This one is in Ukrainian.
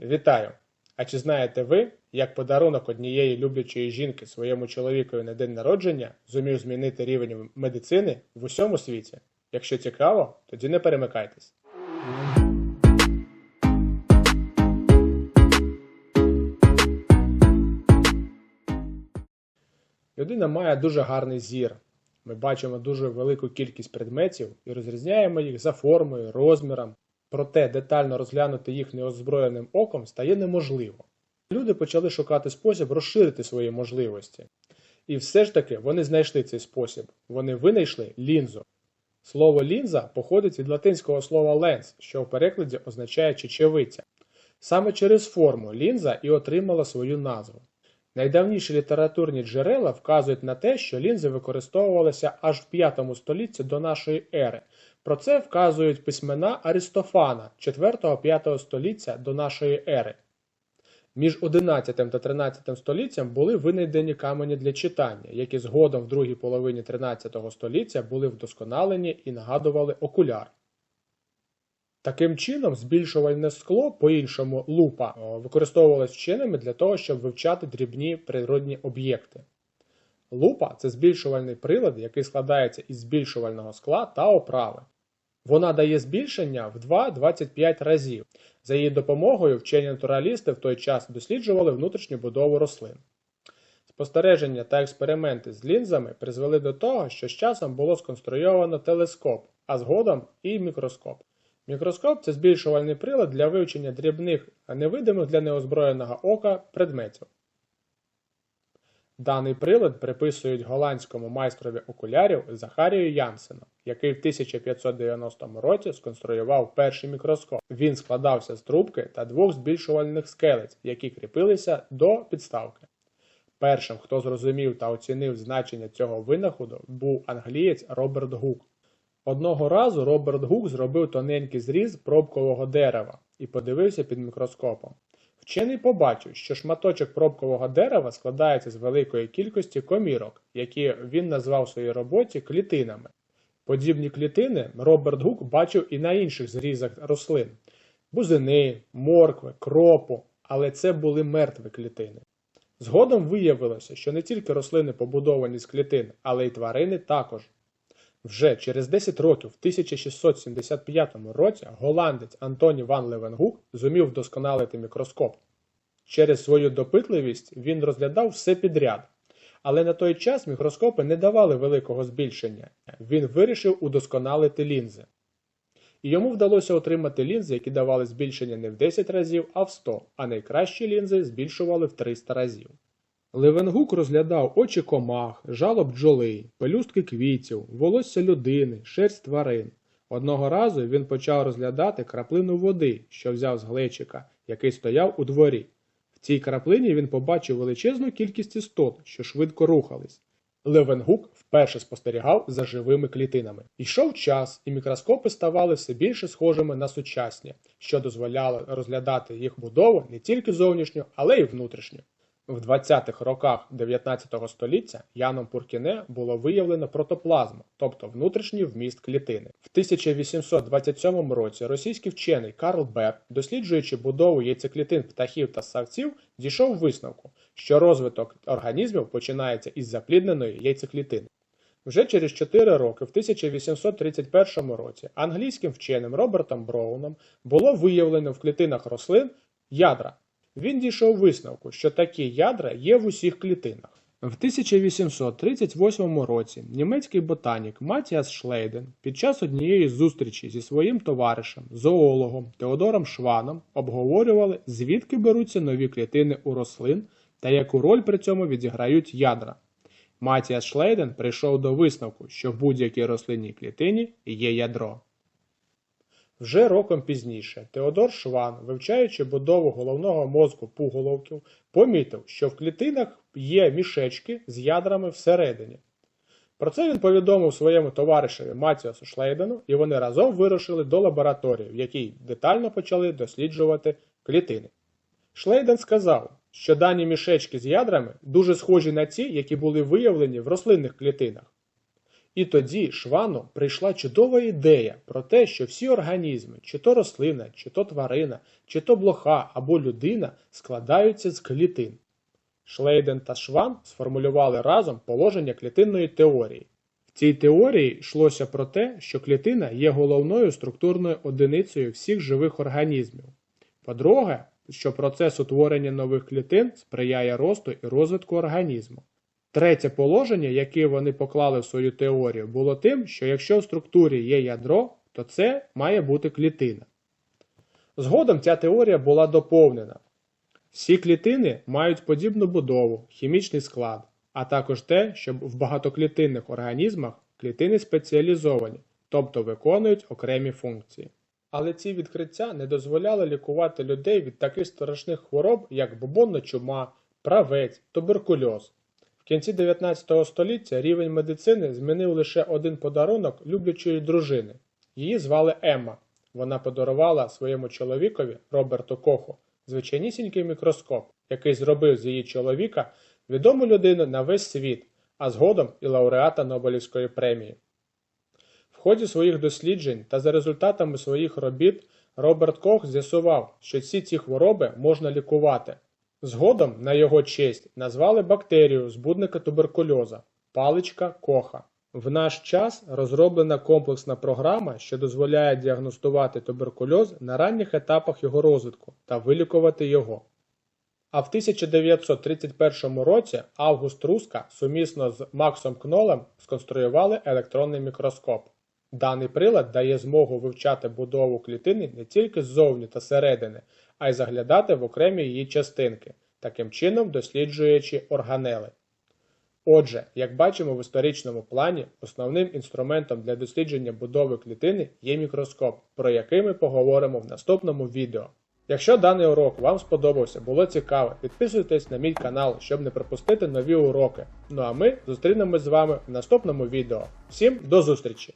Вітаю! А чи знаєте ви, як подарунок однієї люблячої жінки своєму чоловікові на день народження зумів змінити рівень медицини в усьому світі? Якщо цікаво, тоді не перемикайтесь. Людина має дуже гарний зір. Ми бачимо дуже велику кількість предметів і розрізняємо їх за формою, розміром. Проте детально розглянути їх неозброєним оком стає неможливо. Люди почали шукати спосіб розширити свої можливості. І все ж таки вони знайшли цей спосіб. Вони винайшли лінзу. Слово лінза походить від латинського слова ленс, що в перекладі означає чечевиця. Саме через форму лінза і отримала свою назву. Найдавніші літературні джерела вказують на те, що лінзи використовувалися аж в 5 столітті до нашої ери. Про це вказують письмена Арістофана 4-5 століття до нашої ери. Між 11 та 13 століттям були винайдені камені для читання, які згодом в другій половині 13 століття були вдосконалені і нагадували окуляр. Таким чином, збільшувальне скло, по-іншому лупа, о, використовувалось вченими для того, щоб вивчати дрібні природні об'єкти. Лупа це збільшувальний прилад, який складається із збільшувального скла та оправи. Вона дає збільшення в 2-25 разів. За її допомогою вчені натуралісти в той час досліджували внутрішню будову рослин. Спостереження та експерименти з лінзами призвели до того, що з часом було сконструйовано телескоп, а згодом і мікроскоп. Мікроскоп це збільшувальний прилад для вивчення дрібних, а невидимих для неозброєного ока предметів. Даний прилад приписують голландському майстрові окулярів Захарію Янсену, який в 1590 році сконструював перший мікроскоп. Він складався з трубки та двох збільшувальних скелець, які кріпилися до підставки. Першим, хто зрозумів та оцінив значення цього винаходу, був англієць Роберт Гук. Одного разу Роберт Гук зробив тоненький зріз пробкового дерева і подивився під мікроскопом. Вчений побачив, що шматочок пробкового дерева складається з великої кількості комірок, які він назвав в своїй роботі клітинами. Подібні клітини Роберт Гук бачив і на інших зрізах рослин бузини, моркви, кропу, але це були мертві клітини. Згодом виявилося, що не тільки рослини побудовані з клітин, але й тварини також. Вже через 10 років, в 1675 році, голландець Антоні Ван Левенгук зумів вдосконалити мікроскоп. Через свою допитливість він розглядав все підряд. Але на той час мікроскопи не давали великого збільшення. Він вирішив удосконалити лінзи. І йому вдалося отримати лінзи, які давали збільшення не в 10 разів, а в 100, а найкращі лінзи збільшували в 300 разів. Левенгук розглядав очі комах, жало бджоли, пелюстки квітів, волосся людини, шерсть тварин. Одного разу він почав розглядати краплину води, що взяв з глечика, який стояв у дворі. В цій краплині він побачив величезну кількість істот, що швидко рухались. Левенгук вперше спостерігав за живими клітинами. Йшов час, і мікроскопи ставали все більше схожими на сучасні, що дозволяло розглядати їх будову не тільки зовнішню, але й внутрішню. В 20-х роках 19 століття Яном Пуркіне було виявлено протоплазму, тобто внутрішній вміст клітини. В 1827 році російський вчений Карл Бер, досліджуючи будову яйцеклітин птахів та савців, дійшов висновку, що розвиток організмів починається із заплідненої яйцеклітини. Вже через 4 роки, в 1831 році, англійським вченим Робертом Броуном було виявлено в клітинах рослин ядра. Він дійшов висновку, що такі ядра є в усіх клітинах. В 1838 році німецький ботанік Матіас Шлейден під час однієї зустрічі зі своїм товаришем, зоологом Теодором Шваном обговорювали, звідки беруться нові клітини у рослин та яку роль при цьому відіграють ядра. Матіас Шлейден прийшов до висновку, що в будь-якій рослинній клітині є ядро. Вже роком пізніше Теодор Шван, вивчаючи будову головного мозку пуголовків, помітив, що в клітинах є мішечки з ядрами всередині. Про це він повідомив своєму товаришеві Матіасу Шлейдену, і вони разом вирушили до лабораторії, в якій детально почали досліджувати клітини. Шлейден сказав, що дані мішечки з ядрами дуже схожі на ті, які були виявлені в рослинних клітинах. І тоді Швану прийшла чудова ідея про те, що всі організми, чи то рослина, чи то тварина, чи то блоха або людина складаються з клітин. Шлейден та Шван сформулювали разом положення клітинної теорії. В цій теорії йшлося про те, що клітина є головною структурною одиницею всіх живих організмів. По-друге, що процес утворення нових клітин сприяє росту і розвитку організму. Третє положення, яке вони поклали в свою теорію, було тим, що якщо в структурі є ядро, то це має бути клітина. Згодом ця теорія була доповнена. Всі клітини мають подібну будову, хімічний склад, а також те, що в багатоклітинних організмах клітини спеціалізовані, тобто виконують окремі функції. Але ці відкриття не дозволяли лікувати людей від таких страшних хвороб, як бубонна чума, правець, туберкульоз. Кінці 19 століття рівень медицини змінив лише один подарунок люблячої дружини. Її звали Емма. Вона подарувала своєму чоловікові Роберту Коху звичайнісінький мікроскоп, який зробив з її чоловіка відому людину на весь світ, а згодом і лауреата Нобелівської премії. В ході своїх досліджень та за результатами своїх робіт Роберт Кох з'ясував, що всі ці хвороби можна лікувати. Згодом, на його честь, назвали бактерію збудника туберкульоза паличка Коха. В наш час розроблена комплексна програма, що дозволяє діагностувати туберкульоз на ранніх етапах його розвитку та вилікувати його. А в 1931 році Август Руска сумісно з Максом Кнолем сконструювали електронний мікроскоп. Даний прилад дає змогу вивчати будову клітини не тільки ззовні та середини, а й заглядати в окремі її частинки, таким чином досліджуючи органели. Отже, як бачимо в історичному плані, основним інструментом для дослідження будови клітини є мікроскоп, про який ми поговоримо в наступному відео. Якщо даний урок вам сподобався, було цікаво, підписуйтесь на мій канал, щоб не пропустити нові уроки. Ну а ми зустрінемось з вами в наступному відео. Всім до зустрічі!